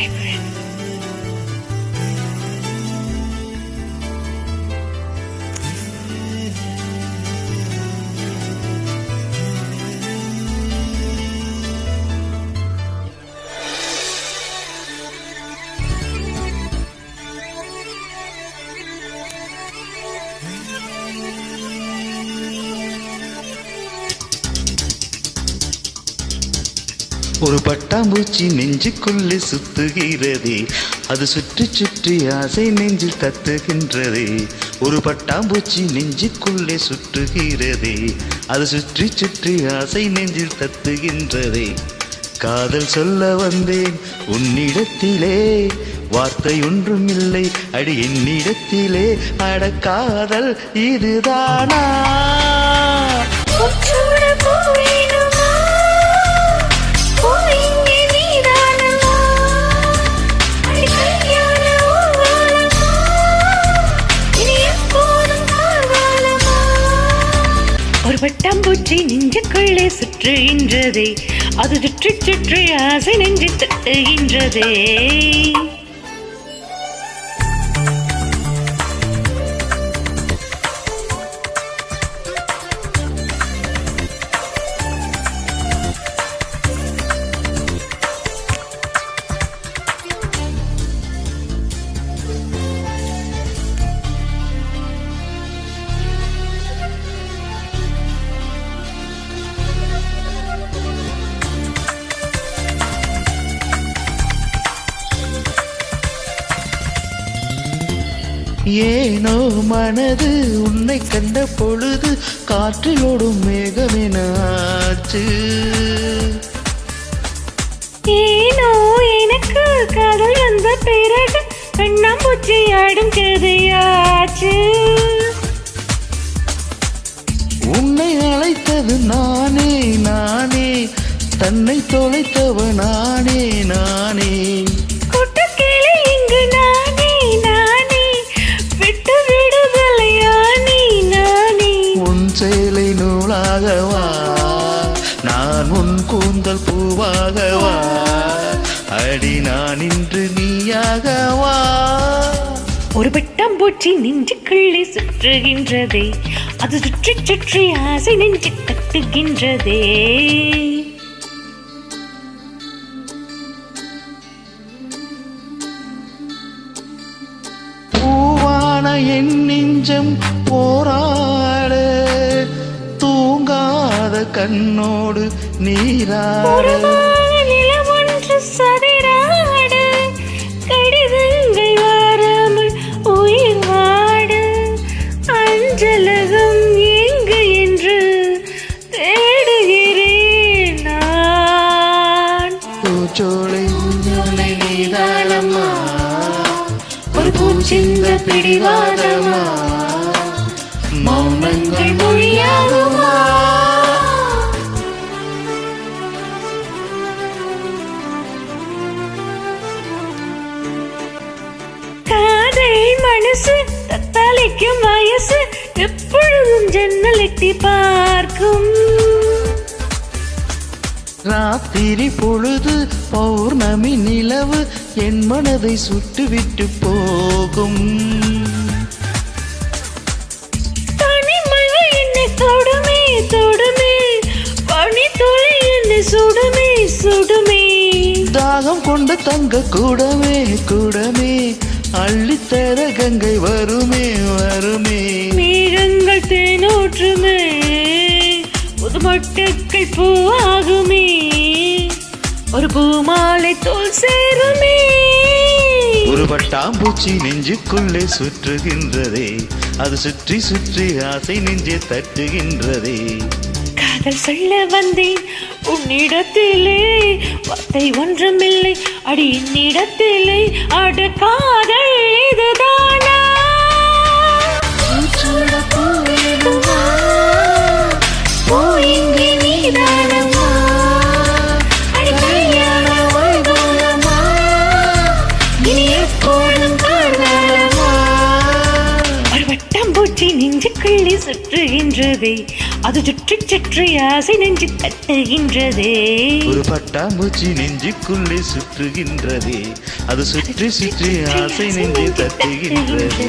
I put ஒரு பட்டாம்பூச்சி நெஞ்சுக்குள்ளே சுத்துகிறதே. அது சுற்றி சுற்றி ஆசை நெஞ்சில் தத்துகின்றதே. ஒரு பட்டாம்பூச்சி நெஞ்சுக்குள்ளே சுற்றுகிறதே. அது சுற்றி சுற்றி ஆசை நெஞ்சில் தத்துகின்றதே. காதல் சொல்ல வந்தேன் உன்னிடத்திலே. வார்த்தை ஒன்றும் இல்லை அடி என்னிடத்திலே. அட காதல் இதுதானா? பட்டாம்பூச்சி நெஞ்சுக்குள்ளே சுற்றுகின்றதே அது சுற்றி சுற்றி ஆசை நெஞ்சு தட்டுகின்றதே. ஏனோ மனது உன்னை கண்ட பொழுது காற்றிலோடும் மேகமெனாச்சு. ஏனோ எனக்கு காதல் வந்த பிறகு கண்ணாம்பூச்சி ஆடும் கதையாச்சு. உன்னை அழைத்தது நானே நானே தன்னை தொலைத்தவ நானே. நூலாகவா? நான் உன் கூந்தல் பூவாகவா? அடி நான் இன்று நீயாகவா? ஒரு பட்டாம்பூச்சி நெஞ்சுக்குள்ளே சுற்றுகின்றதே. அது சுற்றி சுற்றி ஆசை நெஞ்சு தட்டுகின்றதே பூவான என் நெஞ்சம் தூங்காத கண்ணோடு நீராட. சதிராட, கடிதங்கள் வாராமல் உயிர் வாட, அஞ்சலகம் எங்கு என்று தேடுகிறேன் நான். பூச்சோலை உன்னை நீதானம்மா. ஒரு பூச்சிந்த பிடிவாதமா மௌனங்கள் மனசு தத்தாளிக்கும் வயசு எப்பொழுதும் ஜன்னல் எட்டி பார்க்கும். ராத்திரி பொழுது பௌர்ணமி நிலவு என் மனதை சுட்டுவிட்டு போகும். தொடுமே தொடுமே பனி துளி என்னை சுடுமே சுடுமே. தாகம் கொண்ட தங்க கூடமே கூடமே. அள்ளித்தர கங்கை வருமே வருமே. மேகங்கள் தேனூற்றுமே புதுமொட்டுக்கள் பூவாகுமே. ஒரு பூமாலை தோல் சேருமே. ஒரு பட்டாம்பூச்சி நெஞ்சுக்குள்ளே சுற்றுகின்றதே. அது சுற்றி சுற்றி ஆசை நெஞ்சே தட்டுகின்றதே. காதல் சொல்ல வந்தேன். உன்னிடத்திலே வார்த்தை ஒன்றுமில்லை. அடி என்னிடத்திலே அடு காதல் இதுதான். சுற்றுகின்றதே. அது சுற்றி சுற்றி ஆசை நெஞ்சு தட்டுகின்றதே. ஒரு பட்டாம்பூச்சி நெஞ்சுக்குள்ளே சுற்றுகின்றதே. அது சுற்றி சுற்றி ஆசை நெஞ்சு தட்டுகின்றதே.